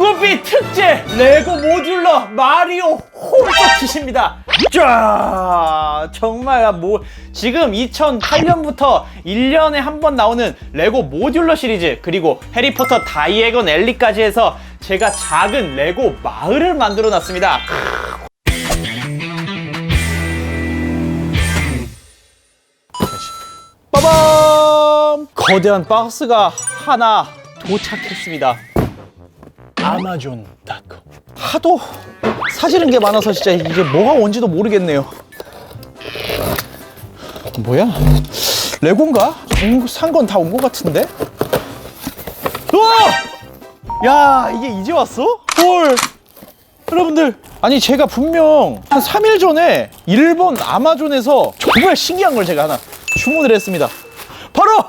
꾸비 특제 레고 모듈러 마리오 홈서킷입니다. 쫙 정말 뭐 지금 2008년부터 1년에 한 번 나오는 레고 모듈러 시리즈 그리고 해리포터 다이애건 엘리까지 해서 제가 작은 레고 마을을 만들어 놨습니다. 빠밤! 거대한 박스가 하나 도착했습니다. 아마존닷컴. 하도 사지른 게 많아서 진짜 이게 뭐가 뭔지도 모르겠네요. 뭐야? 레고인가? 산 건 다 온 것 같은데? 우와! 야, 이게 이제 왔어? 헐! 여러분들 아니 제가 분명 한 3일 전에 일본 아마존에서 정말 신기한 걸 제가 하나 주문을 했습니다 바로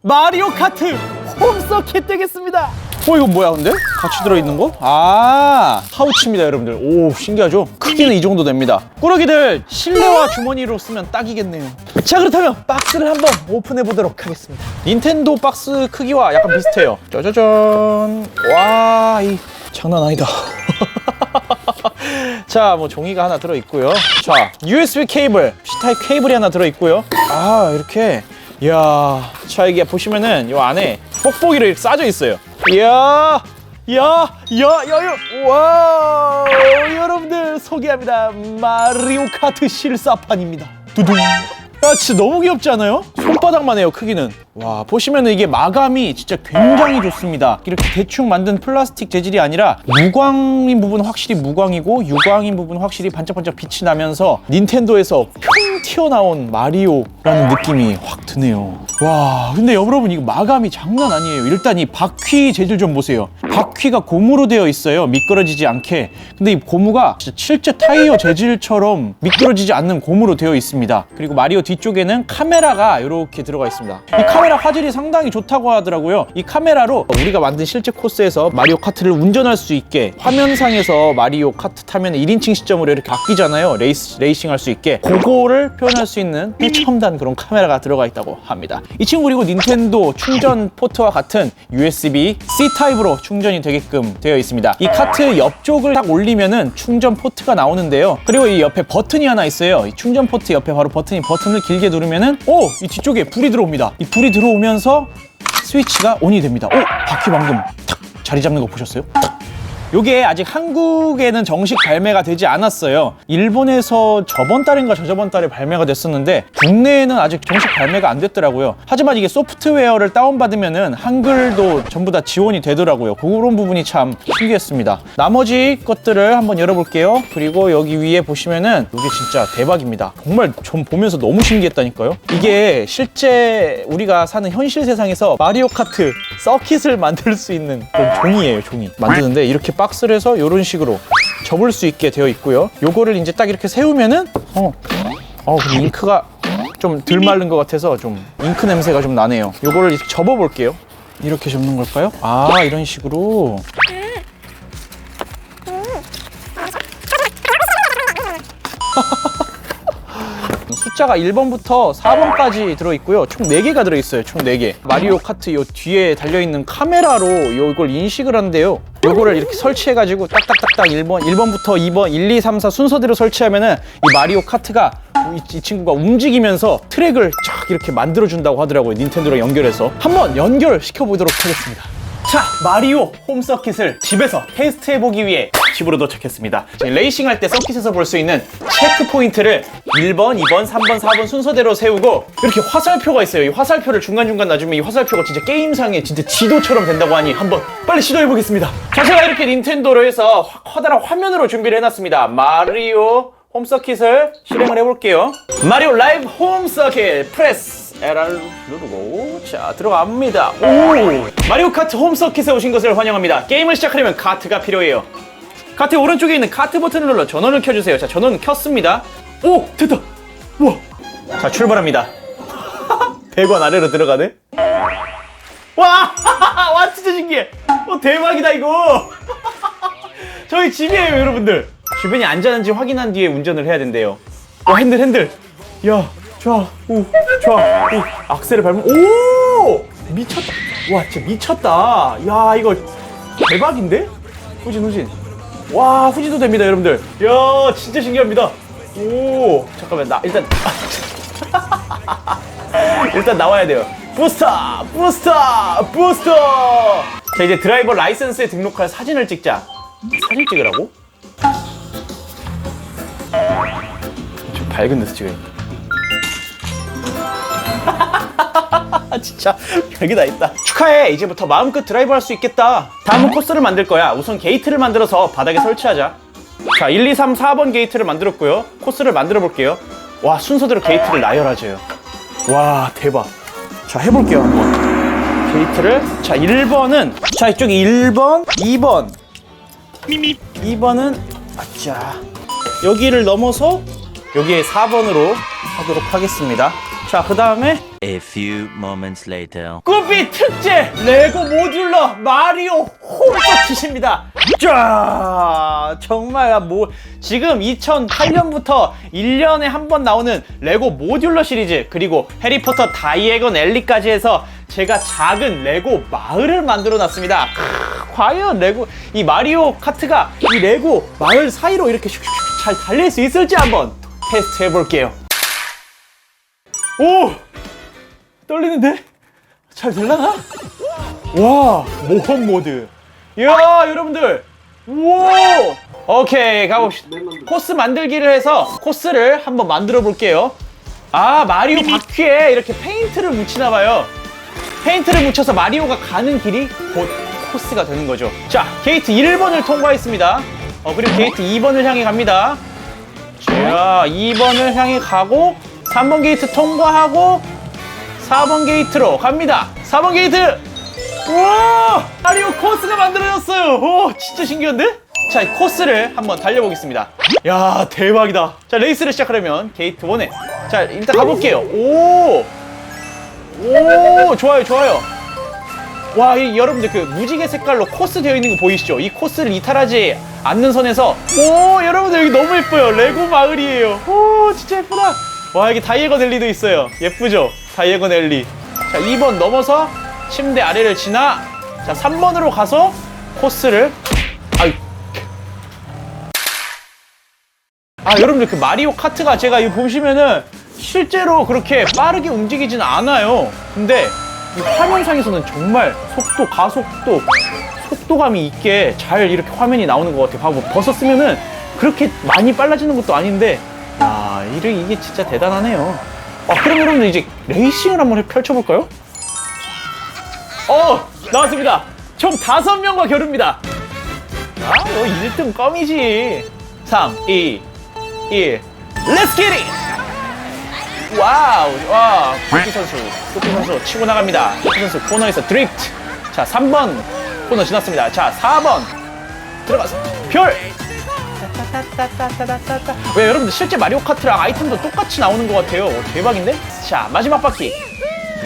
마리오 카트 홈서킷 되겠습니다 어 이거 뭐야 근데? 같이 들어있는 거? 아 파우치입니다 여러분들 오 신기하죠? 크기는 이 정도 됩니다 꾸러기들 실내화 주머니로 쓰면 딱이겠네요 자 그렇다면 박스를 한번 오픈해 보도록 하겠습니다 닌텐도 박스 크기와 약간 비슷해요 짜자잔 와 이 장난 아니다 자, 뭐 종이가 하나 들어 있고요. 자, USB 케이블, C타입 케이블이 하나 들어 있고요. 아, 이렇게. 이야, 자 이게 보시면은 이 안에 뽁뽁이로 이렇게 싸져 있어요. 이야, 야, 야, 야, 야, 와, 여러분들 소개합니다. 마리오 카트 실사판입니다. 두둥. 야, 진짜 너무 귀엽지 않아요? 손바닥만 해요, 크기는. 와, 보시면은 이게 마감이 진짜 굉장히 좋습니다. 이렇게 대충 만든 플라스틱 재질이 아니라 무광인 부분은 확실히 무광이고 유광인 부분은 확실히 반짝반짝 빛이 나면서 닌텐도에서 평 튀어나온 마리오라는 느낌이 확 드네요. 와, 근데 여러분 이거 마감이 장난 아니에요. 일단 이 바퀴 재질 좀 보세요. 바퀴가 고무로 되어 있어요. 미끄러지지 않게. 근데 이 고무가 실제 타이어 재질처럼 미끄러지지 않는 고무로 되어 있습니다. 그리고 마리오 뒤쪽에는 카메라가 이렇게 들어가 있습니다. 이 카메라 화질이 상당히 좋다고 하더라고요. 이 카메라로 우리가 만든 실제 코스에서 마리오 카트를 운전할 수 있게 화면상에서 마리오 카트 타면 1인칭 시점으로 이렇게 바뀌잖아요. 레이스, 레이싱 할 수 있게. 그거를 표현할 수 있는 최첨단 그런 카메라가 들어가 있다고 합니다. 이 친구 그리고 닌텐도 충전 포트와 같은 USB C 타입으로 충전이 되게끔 되어 있습니다. 이 카트 옆쪽을 딱 올리면은 충전 포트가 나오는데요. 그리고 이 옆에 버튼이 하나 있어요. 이 충전 포트 옆에 바로 버튼이 버튼을 길게 누르면은 오! 이 뒤쪽에 불이 들어옵니다. 이 불이 들어오면서 스위치가 온이 됩니다. 오! 바퀴 방금 탁 자리 잡는 거 보셨어요? 탁. 요게 아직 한국에는 정식 발매가 되지 않았어요. 일본에서 저번 달인가 저저번 달에 발매가 됐었는데 국내에는 아직 정식 발매가 안 됐더라고요. 하지만 이게 소프트웨어를 다운받으면은 한글도 전부 다 지원이 되더라고요. 그런 부분이 참 신기했습니다. 나머지 것들을 한번 열어볼게요. 그리고 여기 위에 보시면은 이게 진짜 대박입니다. 정말 전 보면서 너무 신기했다니까요. 이게 실제 우리가 사는 현실 세상에서 마리오 카트 서킷을 만들 수 있는 종이에요, 종이. 만드는데 이렇게 박스를 해서 이런 식으로 접을 수 있게 되어 있고요. 요거를 이제 딱 이렇게 세우면은 어, 어, 근데 잉크가 좀 덜 마른 것 같아서 좀 잉크 냄새가 좀 나네요. 요거를 이렇게 접어 볼게요. 이렇게 접는 걸까요? 아, 이런 식으로. 숫자가 1번부터 4번까지 들어있고요. 총 4개가 들어있어요. 총 4개. 마리오 카트 요 뒤에 달려있는 카메라로 요걸 인식을 하는데요. 요거를 이렇게 설치해가지고 딱딱딱딱 1번, 1번부터 2번, 1, 2, 3, 4 순서대로 설치하면은 이 마리오 카트가 이, 이 친구가 움직이면서 트랙을 쫙 이렇게 만들어준다고 하더라고요. 닌텐도랑 연결해서. 한번 연결시켜보도록 하겠습니다. 자, 마리오 홈 서킷을 집에서 테스트 해보기 위해 집으로 도착했습니다. 저희 레이싱 할 때 서킷에서 볼 수 있는 체크 포인트를 1번, 2번, 3번, 4번 순서대로 세우고 이렇게 화살표가 있어요. 이 화살표를 중간중간 놔주면 이 화살표가 진짜 게임상에 진짜 지도처럼 된다고 하니 한번 빨리 시도해 보겠습니다. 자, 제가 이렇게 닌텐도로 해서 화- 커다란 화면으로 준비를 해놨습니다. 마리오 홈 서킷을 실행을 해볼게요. 마리오 라이브 홈 서킷 프레스 LR 누르고 자 들어갑니다. 오 마리오 카트 홈 서킷에 오신 것을 환영합니다. 게임을 시작하려면 카트가 필요해요. 카트 오른쪽에 있는 카트 버튼을 눌러 전원을 켜주세요. 자 전원 켰습니다. 오 됐다. 우와. 자 출발합니다. 100원 아래로 들어가네. 와, 와 진짜 신기해. 어 대박이다 이거. 저희 집이에요 여러분들. 주변이 안전한지 확인한 뒤에 운전을 해야 된대요. 어 핸들 핸들. 야 좋아 오 좋아 오 악셀을 밟으면 오 미쳤다. 와 진짜 미쳤다. 야 이거 대박인데? 후진 후진 와 후진도 됩니다 여러분들 야 진짜 신기합니다 오 잠깐만 나 일단 일단 나와야 돼요. 부스터 부스터 부스터! 자 이제 드라이버 라이센스에 등록할 사진을 찍자. 사진 찍으라고? 좀 밝은 데서 찍어야 아 진짜 별게 다 있다. 축하해. 이제부터 마음껏 드라이브 할 수 있겠다. 다음은 코스를 만들 거야. 우선 게이트를 만들어서 바닥에 설치하자 자 1, 2, 3, 4번 게이트를 만들었고요. 코스를 만들어 볼게요. 와 순서대로 게이트를 나열하줘요 와 대박. 자 해볼게요 한번. 게이트를. 자 1번은 자 이쪽이 1번 2번. 2번은 아짜. 여기를 넘어서 여기에 4번으로 하도록 하겠습니다. 자 그 다음에 A few moments later. 꾸비 특제 레고 모듈러 마리오 홈서킷입니다. 쫙 정말 뭐 지금 2008년부터 1년에 한 번 나오는 레고 모듈러 시리즈 그리고 해리포터 다이애곤 엘리까지 해서 제가 작은 레고 마을을 만들어 놨습니다. 크, 과연 레고 이 마리오 카트가 이 레고 마을 사이로 이렇게 슉슉슉 잘 달릴 수 있을지 한번 테스트 해볼게요. 오! 떨리는데? 잘 될라나? 와 모험 모드. 이야 여러분들. 우와 오케이 가봅시다. 코스 만들기를 해서 코스를 한번 만들어 볼게요. 아 마리오 바퀴에 이렇게 페인트를 묻히나 봐요. 페인트를 묻혀서 마리오가 가는 길이 곧 코스가 되는 거죠. 자 게이트 1번을 통과했습니다. 어 그리고 게이트 2번을 향해 갑니다. 자 2번을 향해 가고 3번 게이트 통과하고 4번 게이트로 갑니다. 4번 게이트! 우와! 마리오 코스가 만들어졌어요! 오, 진짜 신기한데? 자, 이 코스를 한번 달려보겠습니다. 야, 대박이다. 자, 레이스를 시작하려면 게이트 1에. 자, 일단 가볼게요. 오! 오, 좋아요, 좋아요. 와, 이, 여러분들 그 무지개 색깔로 코스 되어 있는 거 보이시죠? 이 코스를 이탈하지 않는 선에서 오, 여러분들 여기 너무 예뻐요. 레고 마을이에요. 오, 진짜 예쁘다. 와, 여기 다이애건 앨리도 있어요. 예쁘죠? 다이애건 앨리. 자, 2번 넘어서 침대 아래를 지나 자, 3번으로 가서 코스를 아유. 아, 여러분들 그 마리오 카트가 제가 이거 보시면은 실제로 그렇게 빠르게 움직이지는 않아요. 근데 이 화면상에서는 정말 속도, 가속도, 속도감이 있게 잘 이렇게 화면이 나오는 것 같아요. 봐봐, 벗었으면은 그렇게 많이 빨라지는 것도 아닌데, 야, 이게, 이게 진짜 대단하네요. 아, 그럼 여러분들 이제 레이싱을 한번 해- 펼쳐볼까요? 어, 나왔습니다. 총 다섯 명과 겨루입니다. 아, 너 1등 껌이지. 3, 2, 1, 렛츠 기릿! 와우, 와, 쿠키 선수, 쿠키 선수 치고 나갑니다. 쿠키 선수 코너에서 드리프트. 자, 3번 코너 지났습니다. 자, 4번 들어가서 별. 왜 여러분들 실제 마리오 카트랑 아이템도 똑같이 나오는 것 같아요. 오, 대박인데? 자, 마지막 바퀴.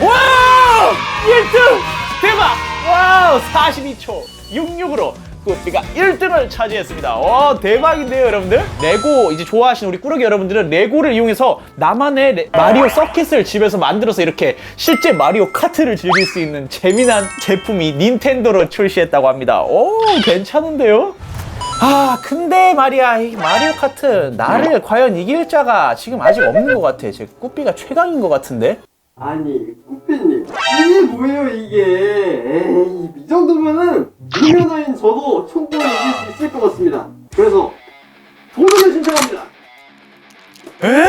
와우! 1등! 대박! 와우! 42초 66으로 꾸삐가 1등을 차지했습니다. 와, 대박인데요, 여러분들? 레고 이제 좋아하시는 우리 꾸러기 여러분들은 레고를 이용해서 나만의 레- 마리오 서킷을 집에서 만들어서 이렇게 실제 마리오 카트를 즐길 수 있는 재미난 제품이 닌텐도로 출시했다고 합니다. 오, 괜찮은데요? 아 근데 말이야 이 마리오 카트 나를 과연 이길 자가 지금 아직 없는 것 같아. 제 꾸삐가 최강인 것 같은데? 아니 꾸피님 이게 뭐예요 이게? 에이 이 정도면은 유명인 저도 충분히 이길 수 있을 것 같습니다. 그래서 도전을 신청합니다. 에?